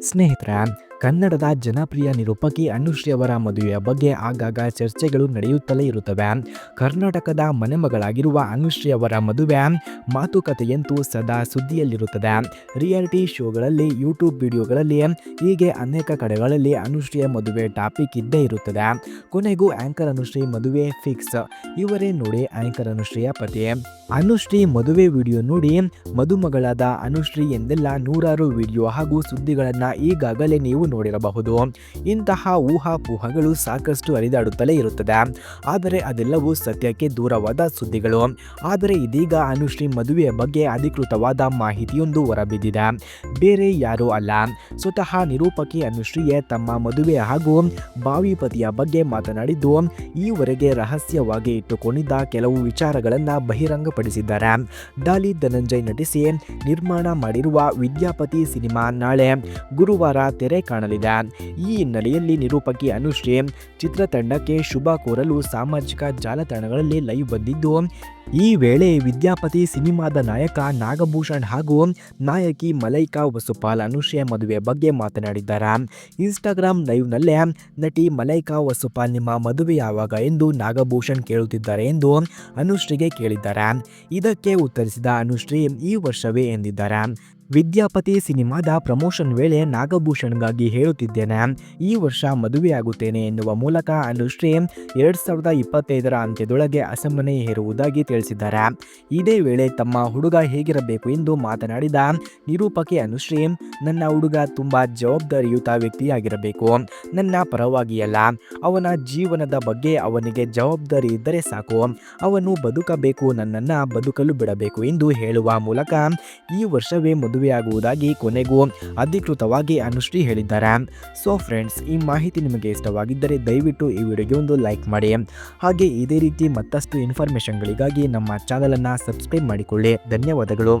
ಸ್ನೇಹಿತರೆ ಕನ್ನಡದ ಜನಪ್ರಿಯ ನಿರೂಪಕಿ ಅನುಶ್ರೀ ಅವರ ಮದುವೆಯ ಬಗ್ಗೆ ಆಗಾಗ ಚರ್ಚೆಗಳು ನಡೆಯುತ್ತಲೇ ಇರುತ್ತವೆ. ಕರ್ನಾಟಕದ ಮನೆಮಗಳಾಗಿರುವ ಅನುಶ್ರೀ ಅವರ ಮದುವೆ ಮಾತುಕತೆಯಂತೂ ಸದಾ ಸುದ್ದಿಯಲ್ಲಿರುತ್ತದೆ. ರಿಯಾಲಿಟಿ ಶೋಗಳಲ್ಲಿ, ಯೂಟ್ಯೂಬ್ ವಿಡಿಯೋಗಳಲ್ಲಿ, ಹೀಗೆ ಅನೇಕ ಕಡೆಗಳಲ್ಲಿ ಅನುಶ್ರೀಯ ಮದುವೆ ಟಾಪಿಕ್ ಇದ್ದೇ ಇರುತ್ತದೆ. ಕೊನೆಗೂ ಆಂಕರ್ ಅನುಶ್ರೀ ಮದುವೆ ಫಿಕ್ಸ್. ಇವರೇ ನೋಡಿ ಆಂಕರ್ ಅನುಶ್ರೀಯ ಪತಿ. ಅನುಶ್ರೀ ಮದುವೆ ವಿಡಿಯೋ ನೋಡಿ ಮದುಮಗಳಾದ ಅನುಶ್ರೀ ಎಂದೆಲ್ಲ ನೂರಾರು ವಿಡಿಯೋ ಹಾಗೂ ಸುದ್ದಿಗಳನ್ನು ಈಗಾಗಲೇ ನೀವು ನೋಡಿರಬಹುದು. ಇಂತಹ ಊಹಾಪೂಹಗಳು ಸಾಕಷ್ಟು ಹರಿದಾಡುತ್ತಲೇ ಇರುತ್ತದೆ. ಆದರೆ ಅದೆಲ್ಲವೂ ಸತ್ಯಕ್ಕೆ ದೂರವಾದ ಸುದ್ದಿಗಳು. ಆದರೆ ಇದೀಗ ಅನುಶ್ರೀ ಮದುವೆಯ ಬಗ್ಗೆ ಅಧಿಕೃತವಾದ ಮಾಹಿತಿಯೊಂದು ಹೊರಬಿದ್ದಿದೆ. ಬೇರೆ ಯಾರೂ ಅಲ್ಲ. ಸ್ವತಃ ನಿರೂಪಕಿ ಅನುಶ್ರೀಯೇ ತಮ್ಮ ಮದುವೆ ಹಾಗೂ ಬಾವಿ ಪತಿಯ ಬಗ್ಗೆ ಮಾತನಾಡಿದ್ದು, ಈವರೆಗೆ ರಹಸ್ಯವಾಗಿ ಇಟ್ಟುಕೊಂಡಿದ್ದ ಕೆಲವು ವಿಚಾರಗಳನ್ನು ಬಹಿರಂಗಪಡಿಸಿದ್ದಾರೆ. ಡಾಲಿ ಧನಂಜಯ್ ನಟಿಸಿ ನಿರ್ಮಾಣ ಮಾಡಿರುವ ವಿದ್ಯಾಪತಿ ಸಿನಿಮಾ ನಾಳೆ ಗುರುವಾರ ತೆರೆ ಕಾಣಲಿದೆ. ಈ ಹಿನ್ನೆಲೆಯಲ್ಲಿ ನಿರೂಪಕಿ ಅನುಶ್ರೀ ಚಿತ್ರತಂಡಕ್ಕೆ ಶುಭ ಕೋರಲು ಸಾಮಾಜಿಕ ಜಾಲತಾಣಗಳಲ್ಲಿ ಲೈವ್ ಬಂದಿದ್ದು, ಈ ವೇಳೆ ವಿದ್ಯಾಪತಿ ಸಿನಿಮಾದ ನಾಯಕ ನಾಗಭೂಷಣ್ ಹಾಗೂ ನಾಯಕಿ ಮಲೈಕಾ ವಸುಪಾಲ್ ಅನುಶ್ರೀ ಮದುವೆ ಬಗ್ಗೆ ಮಾತನಾಡಿದ್ದಾರೆ. ಇನ್ಸ್ಟಾಗ್ರಾಮ್ ಲೈವ್ನಲ್ಲೇ ನಟಿ ಮಲೈಕಾ ವಸುಪಾಲ್ ನಿಮ್ಮ ಮದುವೆ ಯಾವಾಗ ಎಂದು ನಾಗಭೂಷಣ್ ಕೇಳುತ್ತಿದ್ದಾರೆ ಎಂದು ಅನುಶ್ರೀಗೆ ಕೇಳಿದ್ದಾರೆ. ಇದಕ್ಕೆ ಉತ್ತರಿಸಿದ ಅನುಶ್ರೀ, ಈ ವರ್ಷವೇ ಎಂದಿದ್ದಾರೆ. ವಿದ್ಯಾಪತಿ ಸಿನಿಮಾದ ಪ್ರಮೋಷನ್ ವೇಳೆ ನಾಗಭೂಷಣ್ಗಾಗಿ ಹೇಳುತ್ತಿದ್ದೇನೆ. ಈ ವರ್ಷ ಮದುವೆಯಾಗುತ್ತೇನೆ ಎನ್ನುವ ಮೂಲಕ ಅನುಶ್ರೀ ಎರಡ್ ಸಾವಿರದ ಇಪ್ಪತ್ತೈದರ ಅಂತ್ಯದೊಳಗೆ ಅಸಮನೆ ಹೇರುವುದಾಗಿ ತಿಳಿಸಿದ್ದಾರೆ. ಇದೇ ವೇಳೆ ತಮ್ಮ ಹುಡುಗ ಹೇಗಿರಬೇಕು ಎಂದು ಮಾತನಾಡಿದ ನಿರೂಪಕಿ ಅನುಶ್ರೀ, ನನ್ನ ಹುಡುಗ ತುಂಬಾ ಜವಾಬ್ದಾರಿಯುತ ವ್ಯಕ್ತಿಯಾಗಿರಬೇಕು. ನನ್ನ ಪರವಾಗಿ ಅಲ್ಲ ಅವನ ಜೀವನದ ಬಗ್ಗೆ ಅವನಿಗೆ ಜವಾಬ್ದಾರಿ ಇದ್ದರೆ ಸಾಕು. ಅವನು ಬದುಕಬೇಕು, ನನ್ನನ್ನು ಬದುಕಲು ಬಿಡಬೇಕು ಎಂದು ಹೇಳುವ ಮೂಲಕ ಈ ವರ್ಷವೇ ಮದುವೆಯಾಗುವುದಾಗಿ ಕೊನೆಗೂ ಅಧಿಕೃತವಾಗಿ ಅನುಶ್ರೀ ಹೇಳಿದ್ದಾರೆ. ಸೊ ಫ್ರೆಂಡ್ಸ್ ಈ ಮಾಹಿತಿ ನಿಮಗೆ ಇಷ್ಟವಾಗಿದ್ದರೆ ದಯವಿಟ್ಟು ಈ ವಿಡಿಯೋಗೆ ಒಂದು ಲೈಕ್ ಮಾಡಿ. ಹಾಗೆ ಇದೇ ರೀತಿ ಮತ್ತಷ್ಟು ಇನ್ಫಾರ್ಮೇಷನ್ಗಳಿಗಾಗಿ ನಮ್ಮ ಚಾನಲನ್ನು ಸಬ್ಸ್ಕ್ರೈಬ್ ಮಾಡಿಕೊಳ್ಳಿ. ಧನ್ಯವಾದಗಳು.